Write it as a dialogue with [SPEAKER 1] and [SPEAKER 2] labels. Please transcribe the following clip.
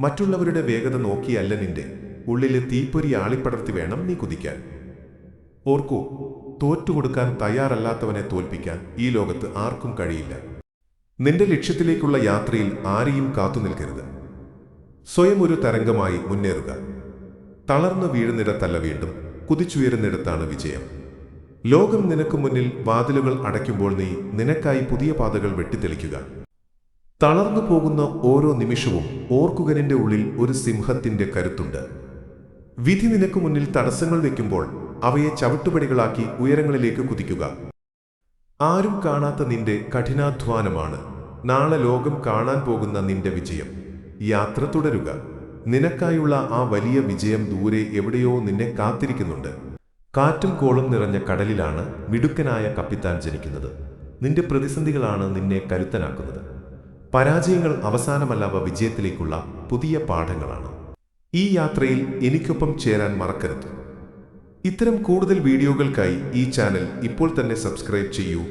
[SPEAKER 1] മറ്റുള്ളവരുടെ വേഗത നോക്കിയല്ല നിന്റെ. ഉള്ളിലെ തീപ്പൊരി ആളിപ്പടർത്തി വേണം നീ കുതിക്കാൻ. ഓർക്കൂ തോറ്റുകൊടുക്കാൻ തയ്യാറല്ലാത്തവനെ തോൽപ്പിക്കാൻ ഈ ലോകത്ത് ആർക്കും കഴിയില്ല. നിന്റെ ലക്ഷ്യത്തിലേക്കുള്ള യാത്രയിൽ ആരെയും കാത്തു നിൽക്കരുത്. സ്വയം ഒരു തരംഗമായി മുന്നേറുക. തളർന്നു വീഴുന്നിടത്തല്ല വീണ്ടും കുതിച്ചുയരുന്നിടത്താണ് വിജയം. ലോകം നിനക്ക് മുന്നിൽ വാതിലുകൾ അടയ്ക്കുമ്പോൾ നീ നിനക്കായി പുതിയ പാതകൾ വെട്ടിത്തെളിക്കുക. തളർന്നു പോകുന്ന ഓരോ നിമിഷവും ഓർക്കുക നിന്റെ ഉള്ളിൽ ഒരു സിംഹത്തിന്റെ കരുത്തുണ്ട്. വിധി നിനക്ക് മുന്നിൽ തടസ്സങ്ങൾ വയ്ക്കുമ്പോൾ അവയെ ചവിട്ടുപടികളാക്കി ഉയരങ്ങളിലേക്ക് കുതിക്കുക. ആരും കാണാത്ത നിന്റെ കഠിനാധ്വാനമാണ്. നാളെ ലോകം കാണാൻ പോകുന്ന നിന്റെ വിജയം. യാത്ര തുടരുക. നിനക്കായുള്ള ആ വലിയ വിജയം ദൂരെ എവിടെയോ നിന്നെ കാത്തിരിക്കുന്നുണ്ട്. കാറ്റും കോളും നിറഞ്ഞ കടലിലാണ് മിടുക്കനായ കപ്പിത്താൻ ജനിക്കുന്നത്. നിന്റെ പ്രതിസന്ധികളാണ് നിന്നെ കരുത്തനാക്കുന്നത്. പരാജയങ്ങൾ അവസാനമല്ലാവ വിജയത്തിലേക്കുള്ള പുതിയ പാഠങ്ങളാണ്. ഈ യാത്രയിൽ എനിക്കൊപ്പം ചേരാൻ മറക്കരുത്. ഇത്തരം കൂടുതൽ വീഡിയോകൾക്കായി ഈ ചാനൽ ഇപ്പോൾ തന്നെ സബ്സ്ക്രൈബ് ചെയ്യൂ.